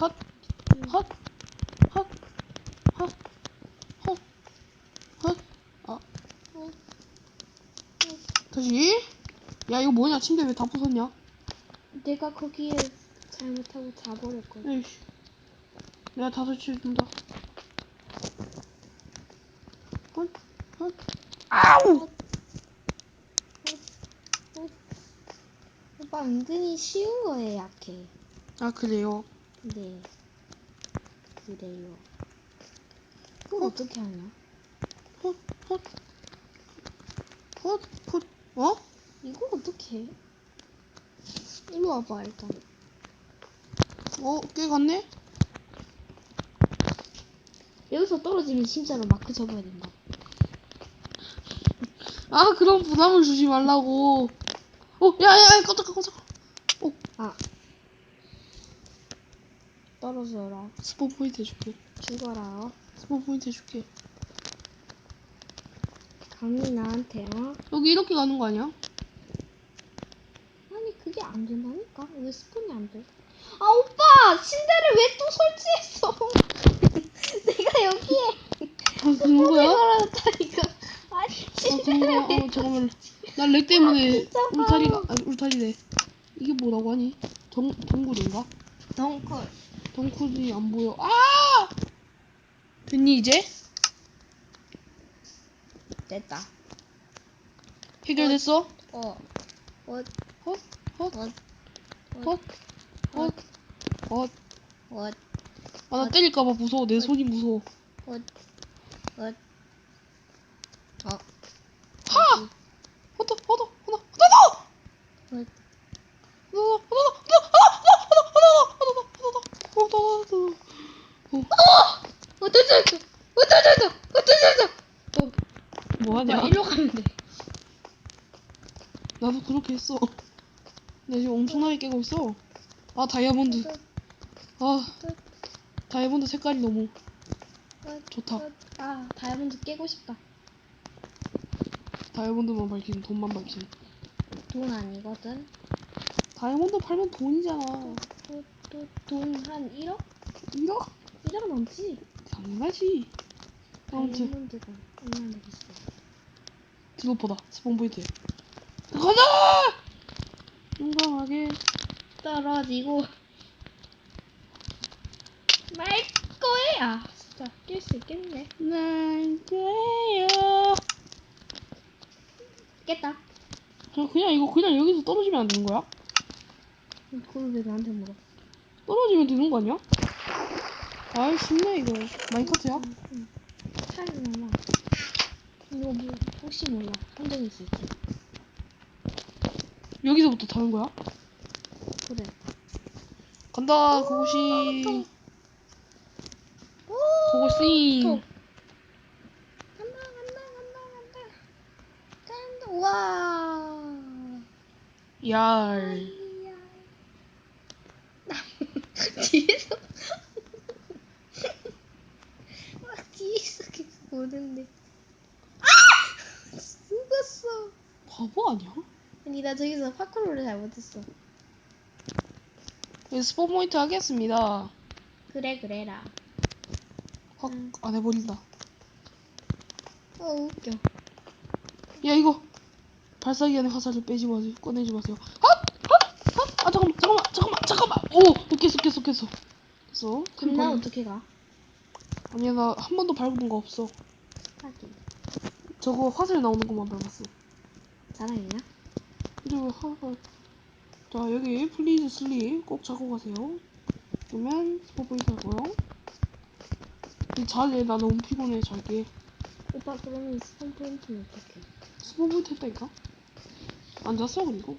헛, 헛, 헛, 헛, 헛, 헛, 아, 다시. 야, 이거 뭐냐? 침대 왜 다 부쉈냐? 내가 거기에 잘못하고 자버렸거든. 에이씨. 내가 다 설치해준다. 헛, 헛, 아우! 오빠 은근히 쉬운 거에 약해. 아, 그래요. 네. 그래요. 그걸 어? 어떻게 하냐? 헛, 헛, 헛, 헛, 어? 이거 어떻게 해? 일로 와봐 일단. 어, 꽤 갔네? 여기서 떨어지면 진짜로 마크 접어야 된다. 아, 그럼 부담을 주지 말라고. 어, 야, 야, 야, 깜짝아, 깜짝아. 어, 아. 떨어져라. 스폰 포인트 해줄게. 죽어라. 스폰 포인트 해줄게. 감히 나한테 어? 여기 이렇게 가는 거 아니야? 아니 그게 안 된다니까? 왜 스폰이 안 돼? 아 오빠! 침대를 왜 또 설치했어? 내가 여기에 아, 그런 거야? 걸어놨다니까. 아니 어, 그런 침대를 거야? 왜 어, 잠깐만. 난렉 때문에 진짜 울타리가, 아니, 울타리네. 이게 뭐라고 하니? 덩, 덩굴인가? 덩쿨. 덩굴이 안 보여. 아! 됐니, 이제? 됐다. 해결됐어? 어. 엇, 헛, 헛, 엇, 헛, 헛, 헛. 엇, 아, 나 때릴까봐 무서워. 내 손이 무서워. 엇, 엇. 어. 하! 허더, 허더, 허더, 허더! 엇. 어, 됐다, 됐다. 어, 됐다, 됐다. 어, 됐다, 됐다. 어, 뭐하냐? 오빠, 일로 가면 돼. 나도 그렇게 했어. 나 지금 엄청나게 깨고 있어. 아 다이아몬드. 아 다이아몬드 색깔이 너무 엇, 좋다. 엇. 아, 다이아몬드 깨고 싶다. 다이아몬드만 밝히는 돈만 밝히는. 돈 아니거든. 다이아몬드 팔면 돈이잖아. 또, 또, 돈한 1억? 1억? 1억 넘지? 당연하지. 아무튼 다이아몬드가 얼마나 비싸. 드롭보다 스폰 포인트. 가자! 떨어지고 말 거야. 진짜 깰수 있겠네. 날 거예요. 깼다. 그냥, 그냥 이거 그냥 여기서 떨어지면 안 되는 거야? 그걸 왜 나한테 물어? 떨어지면 되는 거 아니야? 아이 쉽네 이거. 마인카트야? 차를 남아. 이거 뭐 혹시 몰라. 함정이 있을지. 여기서부터 타는 거야? 그래. 간다! 고고씨. 톡. 간다 간다 간다 간다. 간다. 와. 얄. 뒤에서 막 뒤에서 계속 보는데 아! 죽었어 바보 아니야? 아니 나 저기서 파크로를 잘못했어 네, 스포 포인트 하겠습니다. 그래 그래라 확 음. 안 해 버린다. 어 웃겨 야 이거 발사기 안에 화살을 빼지 마세요. 꺼내지 마세요. 헛! 헛! 헛! 아 잠깐만 잠깐만 잠깐만 잠깐만. 오 깼어 깼어. 됐어. 그럼 나 어떻게 가? 아니야 나 한 번도 밟은 거 없어. 하긴 저거 화살 나오는 것만 밟았어. 자랑이냐? 그리고 화살. 자 여기 플리즈 슬립 꼭 잡고 가세요. 그러면 스포 포인트 하고요. 잘해 나 너무 피곤해 잘게. 오빠 그러면 스폰 포인트는 어떻게? 스포 포인트 했다니까? 앉았어 그리고?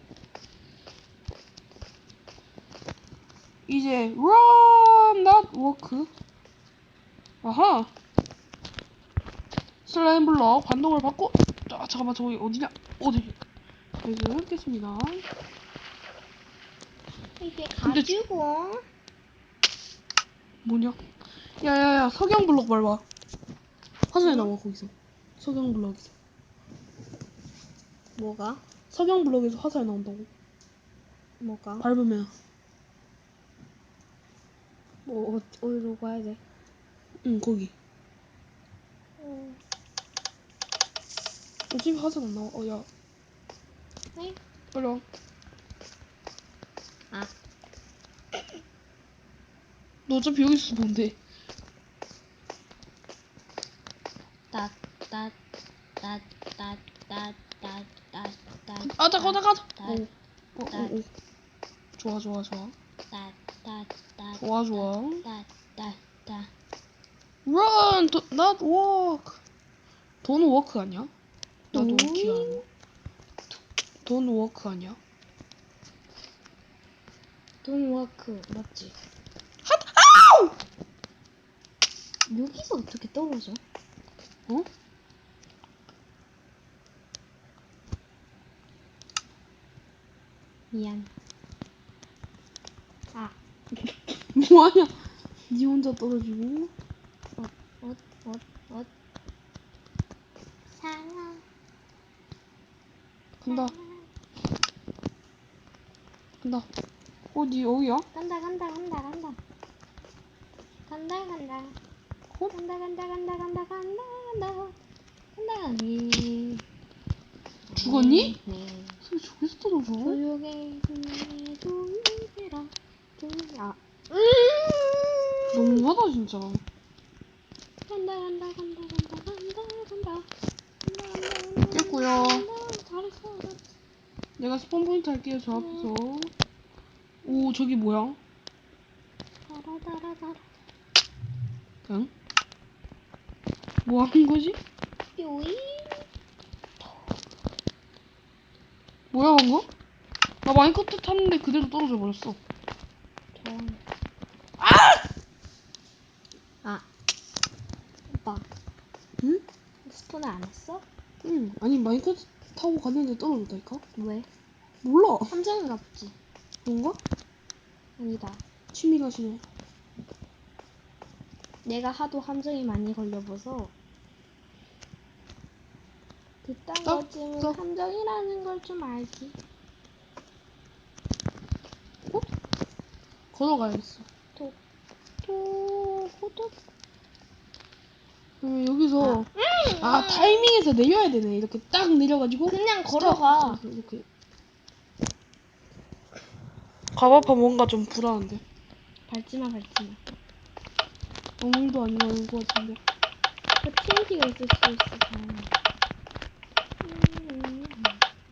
이제 run not walk. 아하! 슬라임 블럭 반동을 받고. 아 잠깐만 저기 어디냐? 어디? 여기서 겠습니다 이게 근데 가지고 뭐냐 야야야 석영 블럭 밟아 화살이 나와 거기서 석영 블럭에서 뭐가? 석영 블럭에서 화살 나온다고 뭐가? 밟으면 뭐 어, 어디로 가야 돼? 응 거기. 어, 어차피 화살 안 나와. 어야 네? 빨리 와. 아, 너 어차피 여기 있어 뭔데? 따, 따, 따, 따, 따, 따, 따, 따. 아 잠깐 잠깐. 따, 어, 어, 어, 어. 좋아 좋아 좋아. 좋아 좋아. Run, do, not walk. Don't walk 아니야? 나도 오. 기억. Don't walk 아니야? 돈워크 맞지? 여기서 어떻게 떨어져? 어? 미안. 아, 뭐하냐? 니 혼자 떨어지고. 엇, 엇, 엇. 사랑. 간다. 간다. 어디 여기야? 간다, 간다, 간다, 간다. 간다, 간다. 어? 간다, 간다, 간다, 간다, 간다, 간다. 간다. 예. 죽었니? 네. 왜 저기서 떨어져? 조용해, 조용해, 조용해라. 조용해. 아. 너무하다 진짜. 간다, 간다, 간다, 간다, 간다, 간다. 간다, 간다, 간다. 깼고요. 간다. 내가 스폰 포인트 할게요 저 앞에서. 오 저기 뭐야? 응? 뭐 하는 거지? 뾰이. 뭐야 방금? 나 마인크래프트 탔는데 그대로 떨어져 버렸어. 전. 아. 오빠, 응? 스폰을 안 했어? 응. 아니 마인크래프트 타고 갔는데 떨어졌다니까? 왜? 몰라. 함정인가 보지. 그런가? 아니다. 취미가 시네. 내가 하도 함정이 많이 걸려봐서 그딴 어? 거쯤은 어? 함정이라는 걸 좀 알지. 걸어가야겠어. 톡, 톡, 호톡. 그러면 여기서 아 타이밍에서 내려야 되네. 이렇게 딱 내려가지고 그냥. 걸어가. 이렇게. 가봐봐 뭔가 좀 불안한데. 밟지마, 밟지마. 안 일어날 것 같은데. 그 TNT가 있을 수 있어. 음,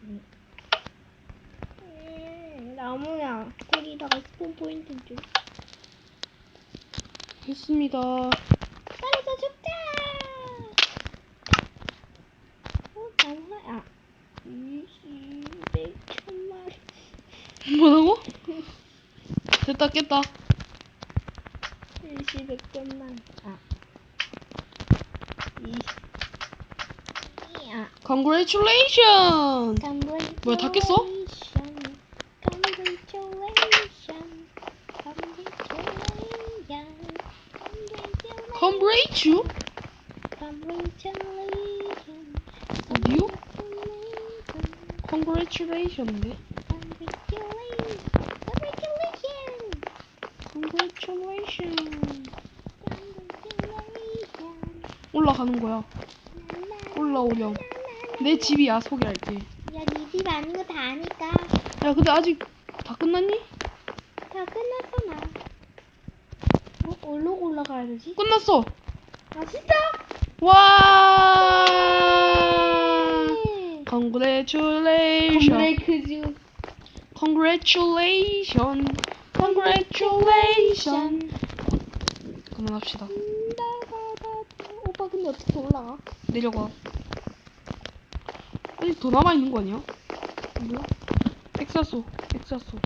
음. 음, 나무야, 거기다가 스폰 포인트 좀. 했습니다. 떨어져 죽자! 어, 나무야. 이시, 백천만. 뭐라고? 됐다 깼다. 일시, 백천만. 아. 이. 아. Congratulations. 뭐야, 다 깼어? Congratulations. Congratulations. 어디요? Congratulations. Congratulations인데. Congratulations. 올라가는 거야. 올라오렴. 내 집이야 소개할게. 야, 니집 아닌 거 다 아니까. 야 근데 아직 다 끝났니? 다 끝났어, 나. 어, 어디로 올라가야 되지? 끝났어. 아, 진짜? 와. 네. Congratulations. Congratulations. Congratulations. 그만합시다. 오빠 근데 어떻게 올라가? 내려가. 아직 더 남아 있는 거 아니야? 몰라. 엑사소. 엑사소.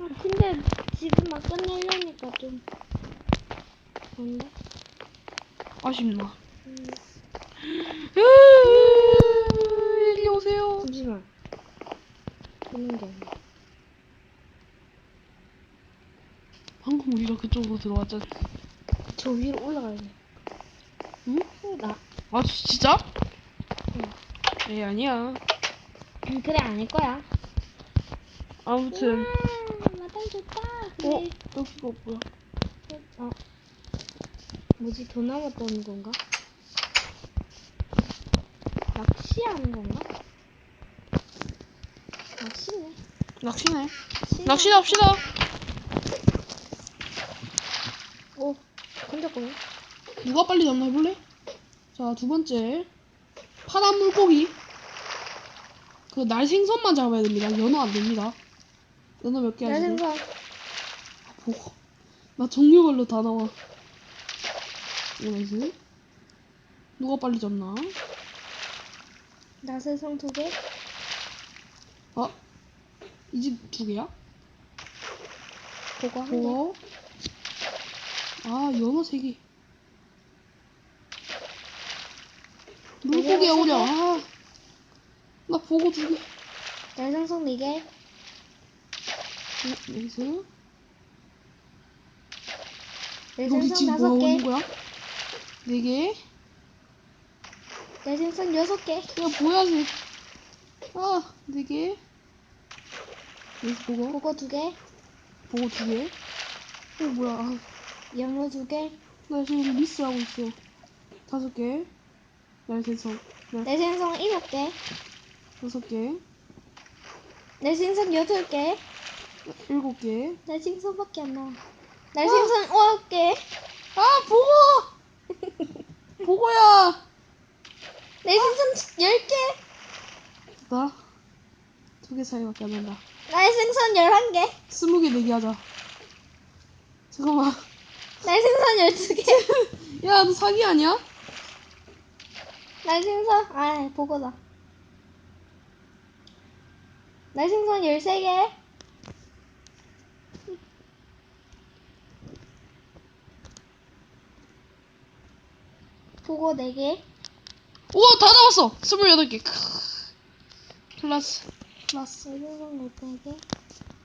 아, 근데 지금 막 끝내려니까 좀 그런데? 아쉽나. 음, 일리 오세요. 잠시만. 보는 게 아니야. 방금 우리가 그쪽으로 들어왔잖아. 저 위로 올라가야 돼. 응? 어, 나. 아 진짜? 응. 에이 아니야. 음, 그래 아닐 거야. 아무튼 우와, 마당 좋다. 어 근데 여기가 뭐야? 뭐지 돈 남았다는 건가? 낚시하는 건가? 낚시네. 낚시네. 낚시. 낚시나 합시다. 오 건졌구나. 누가 빨리 잡나 해볼래? 자, 두 번째. 파란 물고기. 그 날 생선만 잡아야 됩니다. 연어 안 됩니다. 연어 몇 개야, 지금? 날생선. 보고. 나 종류별로 다 나와. 이거지. 누가 빨리 잡나? 날생선 두 개. 아, 이제 두 개야? 그거 한 개. 아, 연어 세 개. 물고기 연어 세 오려. 개. 아, 나 보고 두 개. 날생선 네 개. 어, 나이스. 여기 날생선 지금 다섯 뭐 개. 오는 거야? 네 개. 날생선 여섯 개. 야, 뭐야, 쟤. 아, 네 개. 여기서 보고. 두 개. 보고 두 개. 어, 뭐야. 아, 연어 두 개. 나 지금 미스하고 있어. 다섯 개. 날생선. 네, 날생선 일곱 개. 여섯 개. 날생선 여덟 개. 일곱 개. 날생선밖에 안 나와. 날생선 아홉 개. 아, 보고! 보고야! 날생선 열 개. 나? 두 개 차이밖에 안 난다. 날생선 열한 개. 스무 개 내기 하자. 잠깐만. 날생선 열두 개. 야, 너 사기 아니야? 날생선 아 보고다. 날생선 열세 개. 보고 네 개. 우와, 다 나왔어! 스물여덟 개. 크. 클라스. 클라스. 날생선 열세 개.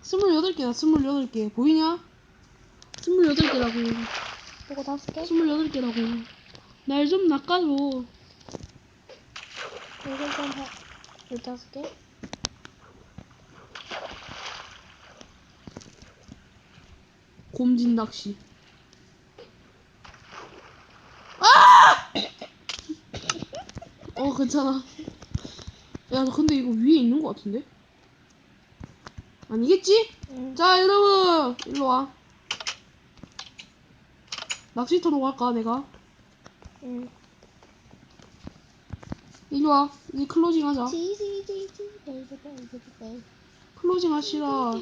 스물여덟 개다, 스물여덟 개. 보이냐? 스물여덟 개라고. 보고 다섯 개. 스물여덟 개라고. 날 좀 낚아줘. 날생선 다 열다섯 개. 곰진 낚시. 아! 어, 괜찮아. 야, 너 근데 이거 위에 있는 것 같은데? 아니겠지? 응. 자, 여러분! 일로 와. 낚시터로 갈까, 내가? 응. 일로 와. 이제 클로징 하자. 클로징 하시라.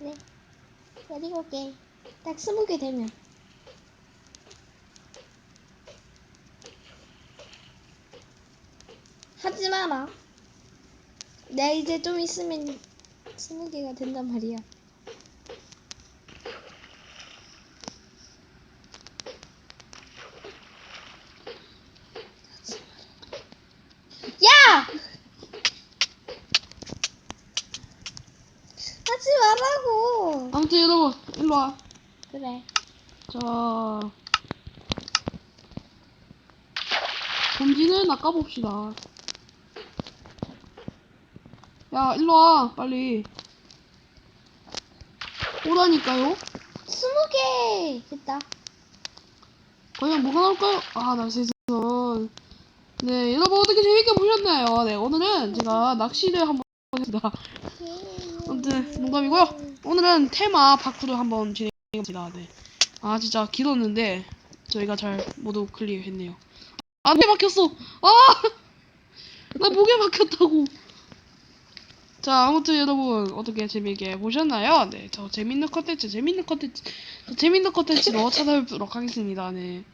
네. 일곱 개. 딱 스무 개 되면. 하지 마라. 내 이제 좀 있으면 스무 개가 된단 말이야. 야! 하지 말라고. 아무튼 여러분, 일로 와. 그래. 자. 곰지는 낚아봅시다. 야, 일로 와, 빨리. 오라니까요? 스무 개 됐다. 과연 뭐가 나올까요? 아, 날새선. 네, 여러분 어떻게 재밌게 보셨나요? 네, 오늘은 제가 낚시를 한번 했습니다. 아무튼 농담이고요. 오늘은 테마 파크를 한번 진행해봅니다. 네. 아, 진짜 길었는데 저희가 잘 모두 클리어했네요. 아, 내 막혔어. 아, 나 목에 막혔다고. 자, 아무튼 여러분 어떻게 재밌게 보셨나요? 네, 저 재밌는 컨텐츠, 재밌는 컨텐츠, 저 재밌는 컨텐츠로 찾아뵙도록 하겠습니다. 네,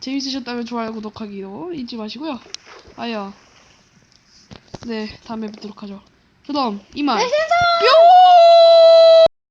재밌으셨다면 좋아요, 구독하기도 잊지 마시고요. 아야, 네, 다음에 뵙도록 하죠. 그럼 이만. 날생선! 뿅!